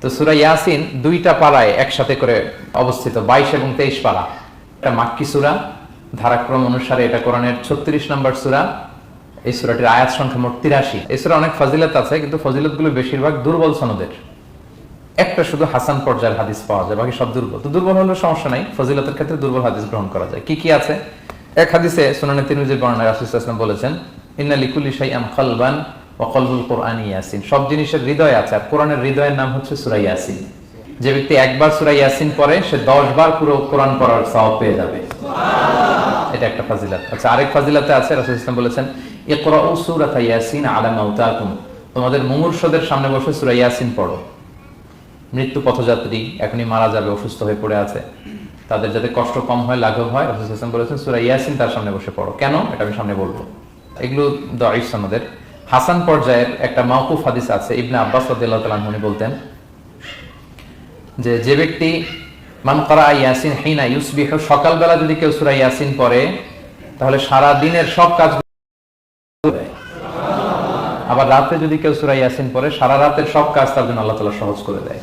তো সুরা ইয়াসিন দুইটা পাড়ায় একসাথে করে অবস্থিত, বাইশ এবং তেইশ পাড়া। এটা মাক্কি সুরা, ধারাক্রম অনুসারে এটা কোরআনের ছত্রিশ নম্বর সুরা। এই সুরাটির আয়াত সংখ্যা মোট তিরাশি। এই সুরা অনেক ফজিলত আছে, কিন্তু ফজিলতগুলো বেশিরভাগ দুর্বল সনদের। একটা শুধু হাসান পর্যায়ের হাদিস পাওয়া যায়, বাকি সব দুর্বল। তো দুর্বল হলে সমস্যা নাই, ফজিলতের ক্ষেত্রে দুর্বল হাদিস গ্রহণ করা যায়। কি কি আছে? এক হাদিসে সুনানে তিরমিজির বর্ণনা রাসূল বলেছেন, ইন্না লিকুল্লি শাইআন আম ওয়া কলবুল কুরআনি ইয়াসিন। সব জিনিসের হৃদয় আছে আর কোরআনের হৃদয়ের নাম হচ্ছে সূরা ইয়াসিন। যে ব্যক্তি একবার সূরা ইয়াসিন পড়ে সে 10 বার পুরো কোরআন পড়ার সওয়াব পেয়ে যাবে। এটা একটা ফাজিলত। আচ্ছা আরেক ফাজিলাতে আছে রাসূল ইসলাম বলেছেন ইকরাউ সূরাতা ইয়াসিন আলা মাউতাকুম তোমাদের মুমূর্ষদের সামনে বসে সূরা ইয়াসিন পড়ো। মৃত্যু পথযাত্রী এখনই মারা যাবে অসুস্থ হয়ে পড়ে আছে। তাদের যাতে কষ্ট কম হয় লাঘব হয় রাসূল হাসান বলেছেন সূরা ইয়াসিন তার সামনে বসে পড়ো। কেন? এটা আমি সামনে বলব। এগুলো দাঈফ সনদের হাসান পর্যায়ের একটা মাহকুফ হাদিস আছে, ইবনে আব্বাস উনি বলতেন যে যে ব্যক্তি মান করা ইয়াসিন হিনা ইউসবিহ, সকালবেলা যদি কেউ সুরা ইয়াসিন পরে তাহলে সারা দিনের সব কাজ আবার রাতে যদি কেউ সুরা ইয়াসিন পরে সারা রাতের সব কাজ তার জন্য আল্লাহ তালা সহজ করে দেয়।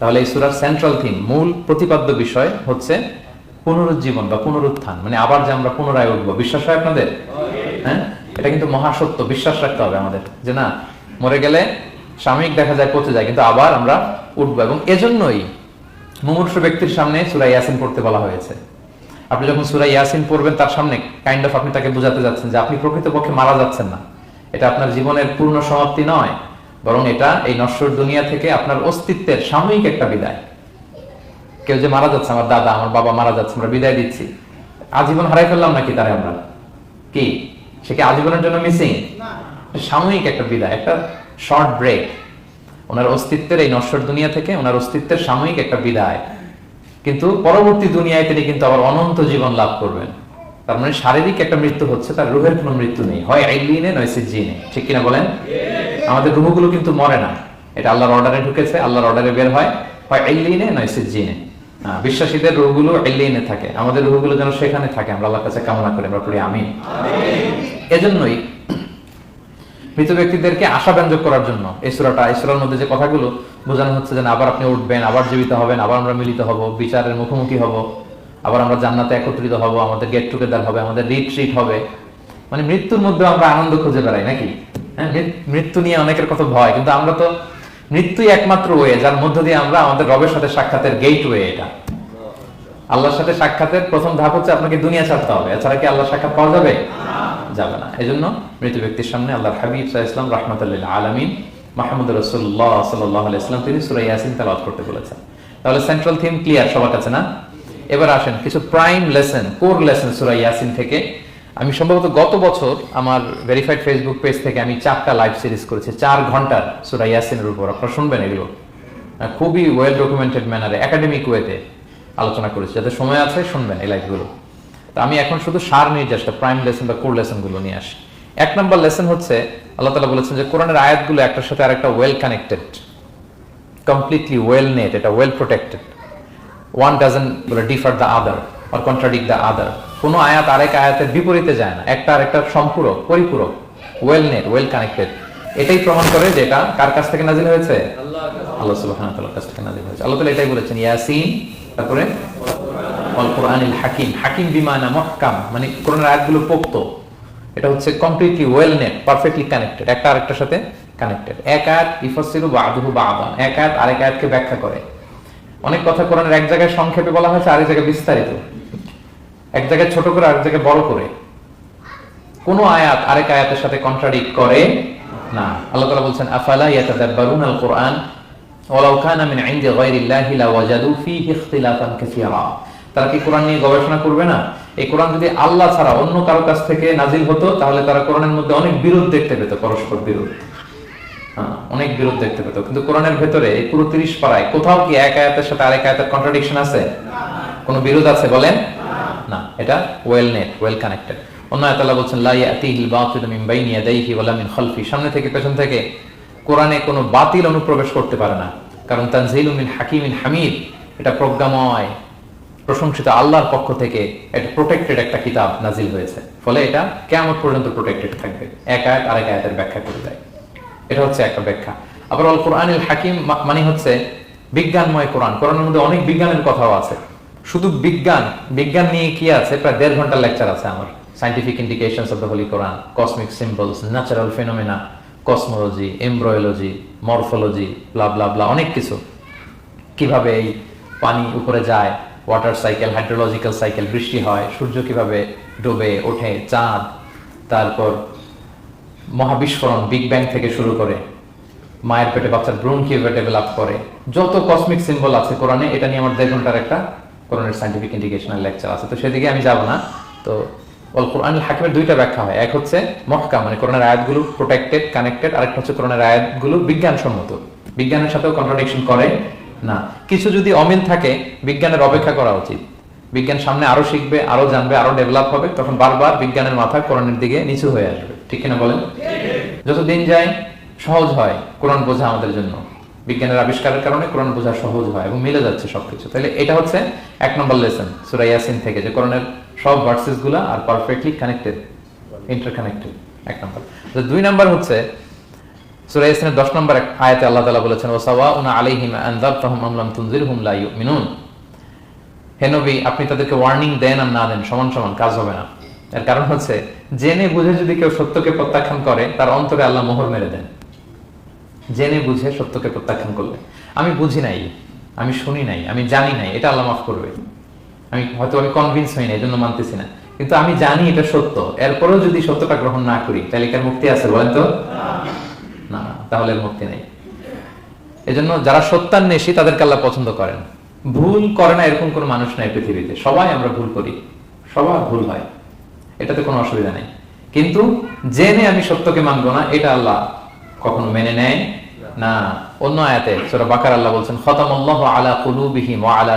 তাহলে এই সুরার সেন্ট্রাল থিম মূল প্রতিপাদ্য বিষয় হচ্ছে পুনরুজ্জীবন বা পুনরুত্থান মানে আবার যে আমরা পুনরায় উঠবো। বিশ্বাস হয় আপনাদের? হ্যাঁ? এটা কিন্তু মহাসত্য, বিশ্বাস রাখতে হবে আমাদের, যে না, মরে গেলে সাময়িক দেখা যায় পচে যায়, কিন্তু আবার আমরা উঠবো এবং এজন্যই মুমূর্ষ ব্যক্তির সামনে সুরা ইয়াসিন পড়তে বলা হয়েছে। আপনি যখন সুরা ইয়াসিন পড়বেন, তার সামনে কাইন্ড অফ আপনি তাকে বোঝাতে যাচ্ছেন যে আপনি প্রকৃতপক্ষে মারা যাচ্ছেন না। এটা আপনার জীবনের পূর্ণ সমাপ্তি নয়। বরং এটা এই নশ্বর দুনিয়া থেকে আপনার অস্তিত্বের সাময়িক একটা বিদায়। কেউ যে মারা যাচ্ছে আমার দাদা আমার বাবা মারা যাচ্ছে আমরা বিদায় দিচ্ছি। আজীবন হারাই ফেললাম নাকি তারে আমরা? কি? সে কি আজীবনের জন্য মিসিং সাময়িক একটা বিদায় একটা শর্ট ব্রেক ওনার অস্তিত্বের এই নশ্বর দুনিয়া থেকে ওনার অস্তিত্বের সাময়িক একটা বিদায়। কিন্তু পরবর্তী দুনিয়ায় তিনি কিন্তু আবার অনন্ত জীবন লাভ করবেন। তার মানে শারীরিক একটা মৃত্যু হচ্ছে তার রুহের কোনো মৃত্যু নেই। হয় আইলিনে নয় সিজিনে ঠিক কিনা বলেন? আমাদের রুহগুলো কিন্তু মরে না। এটা আল্লাহর অর্ডারে ঢুকেছে, আল্লাহর অর্ডারে বের হয়। হয় আইলিনে নয় সিজিনে বিশ্বাসীদের রুহগুলো আইলিনে থাকে। আমাদের রুহগুলো যেন সেখানে থাকে। আমরা আল্লাহর কাছে কামনা করি, আমরা পড়ি আমিন। এজন্যই মৃত ব্যক্তিদেরকে আশা ব্যঞ্জক করার জন্য এই সুরাটা মধ্যে যে কথাগুলো বোঝানো হচ্ছে যে আবার আপনি উঠবেন, আবার জীবিত হবেন, আবার আমরা মিলিত হব, বিচারের মুখোমুখি হব, আবার আমরা জান্নাতে একত্রিত হব, আমাদের গেট টুগেদার হবে, আমাদের রিট্রিট হবে। মানে মৃত্যুর মধ্যে আমরা আনন্দ খুঁজে বেড়াই, নাকি? মৃত্যু নিয়ে অনেকের কত ভয়, কিন্তু আমরা তো মৃত্যুই একমাত্র ওয়ে, যার মধ্য দিয়ে আমরা আমাদের রবের সাথে সাক্ষাতের গেট ওয়ে এটা। আল্লাহর সাথে সাক্ষাতের প্রথম ধাপ হচ্ছে আপনাকে দুনিয়া ছাড়তে হবে, এছাড়া কি আল্লাহর সাক্ষাৎ পাওয়া যাবে? যাবে না। এই জন্য মৃত ব্যক্তির সামনে আল্লাহর হাবিব সাহা ইসলাম রহমতুল্লাহ আলমিন মাহমুদ রসুল্লাহ সাল্লাহ ইসলাম তিনি সুরাই ইয়াসিন তালাত করতে বলেছেন। তাহলে সেন্ট্রাল থিম ক্লিয়ার সবার কাছে না? এবার আসেন, কিছু প্রাইম লেসন কোর লেসন সুরাই ইয়াসিন থেকে। আমি সম্ভবত গত বছর আমার ভেরিফাইড ফেসবুক পেজ থেকে আমি চারটা লাইভ সিরিজ করেছি, চার ঘণ্টার সুরাই ইয়াসিনের উপর। আপনারা শুনবেন এগুলো। খুবই ওয়েল ডকুমেন্টেড ম্যানারে একাডেমিক ওয়েতে আলোচনা করেছি। যাতে সময় আছে, শুনবেন এই লাইভগুলো তো আমি এখন শুধু সার নিয়ে যাচ্ছি প্রাইম লেসন বা কোর লেসনগুলো নিয়ে আসি। এক নম্বর লেসন হচ্ছে, আল্লাহ তালা বলেছেন যে কোরআনের আয়াতগুলো একটার সাথে আরেকটা well connected completely well knit এটা ওয়েল প্রোটেক্টেড ওয়ান ডাজন বলে differ the other or contradict the other কোনো আয়াত আরেক আয়াতের বিপরীতে যায় না। একটা আরেকটা সম্পূরক, পরিপূরক ওয়েল নেট ওয়েল কানেক্টেড এটাই প্রমাণ করে যে এটা কার কাছ থেকে নাজিল হয়েছে? আল্লাহ কাছ থেকে নাজিল হয়েছে। আল্লাহ এটাই বলেছেন, ইয়াসিন, তারপরে হাকিম। হাকিম বিমানা মানে আয়াতগুলো পোক্ত। এটা হচ্ছে completely well knit perfectly connected একটা আরেকটার সাথে কানেক্টেড এক আয়াত ইফসিরু বাদহু বাদান। এক আয়াত আরেক আয়াতকে ব্যাখ্যা করে। অনেক কথা কোরআনের এক জায়গায় সংক্ষেপে বলা হয়েছে, আরেক জায়গায় বিস্তারিত। এক জায়গায় ছোট করে আরেক জায়গায় বড় করে। কোন আয়াত আরেক আয়াতের সাথে কন্ট্রাডিক্ট করে? না। আল্লাহ তাআলা বলছেন আফালা ইয়াতাদাব্বারুনা আল কোরআন ওয়ালাউ কানা মিন ইনদি গায়রিল্লাহি লাওয়াজাদু ফীহি ইখতিলাফান কাসীরা। তারা কি কোরআন নিয়ে গবেষণা করবে না? এই কোরআন যদি আল্লাহ ছাড়া অন্য কারও কাছ থেকে নাজিল হতো তাহলে তারা কোরআনের মধ্যে অনেক বিরোধ দেখতে পেত পরস্পর বিরোধ। হ্যাঁ, অনেক বিরোধ দেখতে পেত। কিন্তু কোরআনের ভেতরে এই পুরো তিরিশ পাড়ায় কোথাও কি এক আয়াতের সাথে আরেক আয়াতের কন্ট্রাডিকশন আছে? কোনো বিরোধ আছে বলেন? না, এটা ওয়েল নেট ওয়েল কানেক্টেড অন্য আয়াত আল্লাহ বলছেন, লা ইয়াতিহিল বাতিলু মিন বাইনি ইয়াদাইহি ওয়ালা মিন খালফি। সামনে থেকে পেছন থেকে কোরআনে কোনো বাতিল অনুপ্রবেশ করতে পারে না। কারণ তানজিলু মিন হাকিমিন হামিদ, এটা প্রজ্ঞাময়, প্রশংসিত আল্লাহর পক্ষ থেকে এটা প্রোটেক্টেড একটা কিতাব নাজিল হয়েছে। ফলে এটা কেমন পর্যন্ত প্রোটেক্টেড থাকবে। এক আয়াত আরেক আয়াতের ব্যাখ্যা করে দেয়। এটা হচ্ছে একটা ব্যাখ্যা। আবার অল কোরআনিল হাকিম মানে হচ্ছে বিজ্ঞানময় কোরআন। কোরআনের মধ্যে অনেক বিজ্ঞানের কথাও আছে। শুধু বিজ্ঞান বিজ্ঞান নিয়ে কি আছে? প্রায় দেড় ঘণ্টার লেকচার আছে আমার। Scientific indications of the holy Quran cosmic symbols natural phenomena cosmology embryology morphology blah অনেক কিছু। কীভাবে এই পানি উপরে যায় ওয়াটার সাইকেল হাইড্রোলজিক্যাল সাইকেল বৃষ্টি হয়, সূর্য কীভাবে ডোবে, ওঠে, চাঁদ, তারপর মহাবিস্ফোরণ বিগ ব্যাং থেকে শুরু করে, মায়ের পেটে বাচ্চার ভ্রূণ কীভাবে ডেভেলপ করে, যত কসমিক সিম্বল আছে কোরআনে, এটা নিয়ে আমার দেড় ঘণ্টার একটা কোরআনের সাইন্টিফিক ইন্ডিকেশনাল লেকচার আছে। তো সেদিকে আমি যাব না। তো অল কোরআন হাকিমের দুইটা ব্যাখ্যা হয়। এক হচ্ছে মহকা মানে কোরআনের আয়াতগুলো প্রোটেক্টেড কানেক্টেড আরেকটা হচ্ছে কোরআনের আয়াতগুলো বিজ্ঞানসম্মত। বিজ্ঞানের সাথেও কন্ট্রাডিকশন করে না। কিছু যদি অমিল থাকে বিজ্ঞানের অপেক্ষা করা উচিত। বিজ্ঞান সামনে আরও শিখবে আরও জানবে আরও ডেভেলপ হবে তখন বারবার বিজ্ঞানের মাথা কোরআনের দিকে নিচু হয়ে আসবে। ঠিক কিনা বলেন? যত দিন যায় সহজ হয় কোরআন বোঝা আমাদের জন্য। বিজ্ঞানের আবিষ্কারের কারণে কোরআন বোঝা সহজ হয় এবং মিলে যাচ্ছে সবকিছু। তাহলে এটা হচ্ছে এক নম্বর লেসন সুরা ইয়াসিন থেকে, যে কোরআনের সব ভার্সেসগুলা আর পারফেক্টলি কানেক্টেড ইন্টারকানেক্টেড এক নম্বর। দুই নম্বর হচ্ছে, সূরা ইয়াসিনের 10 নম্বর আয়াতে আল্লাহ তাআলা বলেছেন ওয়াসাওয়াউনা আলাইহিম আনযারতাহুম আম লাম তুনজিরহুম লা ইউমিনুন। হে নবী, আপনি তাদেরকে ওয়ার্নিং দেন আর না দেন, সমান সমান, কাজ হবে না। এর কারণ হচ্ছে, জেনে বুঝে যদি কেউ সত্যকে প্রত্যাখ্যান করে, তার অন্তরে আল্লাহ মোহর মেরে দেন। জেনে বুঝে সত্যকে প্রত্যাখ্যান করলে। আমি বুঝি নাই, আমি শুনি নাই, আমি জানি নাই, এটা আল্লাহ মাফ করবে। আমি হয়তো আমি কনভিন্স হই না এই জন্য মানতেছি না। কিন্তু আমি জানি এটা সত্য। এরপরেও যদি সত্যটা গ্রহণ না করি, তাহলে কার মুক্তি আছে বলেন তো? না, তাহলে মুক্তি নেই। এজন্য যারা সত্যান্বেষী, তাদেরকে আল্লাহ পছন্দ করেন। ভুল করে না এরকম কোনো মানুষ নাই পৃথিবীতে। সবাই আমরা ভুল করি। সবার ভুল হয়। এটাতে কোনো অসুবিধা নেই। কিন্তু জেনে আমি সত্যকে মানবো না, এটা আল্লাহ কখনো মেনে নেয়। না, অন্য আয়াতে সূরা বাকার আল্লাহ বলছেন আলা কুলুবিহিম ওয়া আলা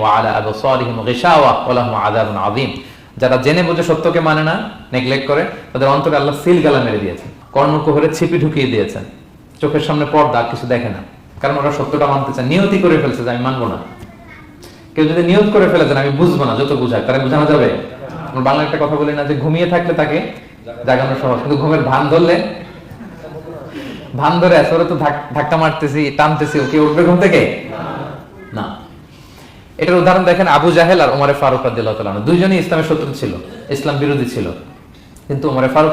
ওয়া আলা আবসারিহিম গিশাওয়া ওয়া লাহুম আযাবুন আযীম। যারা জেনে বুঝে সত্যকে মানে না নেগলেক্ট করে, তাদের অন্তরে আল্লাহ সিল গালা মেরে দিয়েছেন কর্ণকুহরে ছিপি ঢুকিয়ে দিয়েছেন। চোখের সামনে পর্দা কিছু দেখে না। কারণ ওরা সত্যটা মানতে চায়, নিয়তি করে ফেলছে যে আমি মানবো না। কেউ যদি নিয়ত করে ফেলেছেন আমি বুঝব না যত বুঝায় তারা বোঝানো যাবে? বাংলা একটা কথা বলি না যে, ঘুমিয়ে থাকলে তাকে জাগানো সহজ, কিন্তু ঘুমের ভান ধরলে ভান ধরে আছে, ওরা তো ধাক্কা মারতেছি, টানতেছি ওকে উঠবে ঘুম থেকে? না। এটার উদাহরণ দেখেন আবু জাহেল আর ওমারে ফারুক আদিল্লাহ দুইজনই ইসলামের শত্রু ছিল, ইসলাম বিরোধী ছিল। কিন্তু ওমরে ফারুক